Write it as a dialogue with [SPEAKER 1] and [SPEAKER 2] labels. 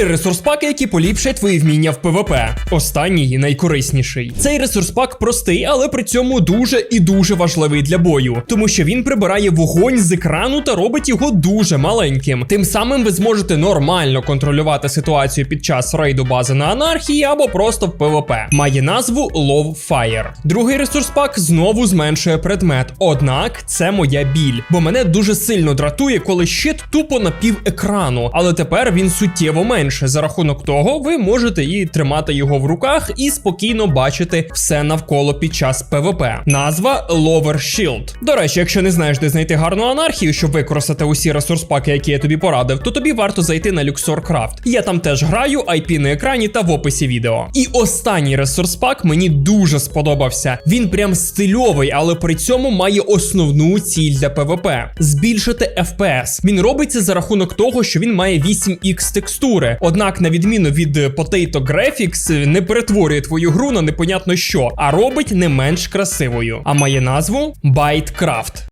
[SPEAKER 1] Три ресурс-паки, які поліпшать твої вміння в ПВП. Останній найкорисніший. Цей ресурс-пак простий, але при цьому дуже і дуже важливий для бою, тому що він прибирає вогонь з екрану та робить його дуже маленьким. Тим самим ви зможете нормально контролювати ситуацію під час рейду бази на анархії або просто в ПВП. Має назву Love Fire. Другий ресурс-пак знову зменшує предмет. Однак це моя біль, бо мене дуже сильно дратує, коли щит тупо на пів екрану, але тепер він суттєво менше. За рахунок того, ви можете і тримати його в руках і спокійно бачити все навколо під час ПВП. Назва Lover Shield. До речі, якщо не знаєш, де знайти гарну анархію, щоб використати усі ресурс-паки, які я тобі порадив, то тобі варто зайти на Luxor. Я там теж граю, IP на екрані та в описі відео. І останній ресурс-пак мені дуже сподобався. Він прям стильовий, але при цьому має основну ціль для ПВП збільшити FPS. Він робиться за рахунок того, що він має 8x текстури. Однак, на відміну від Potato Graphics, не перетворює твою гру на непонятно що, а робить не менш красивою. А має назву Bytecraft.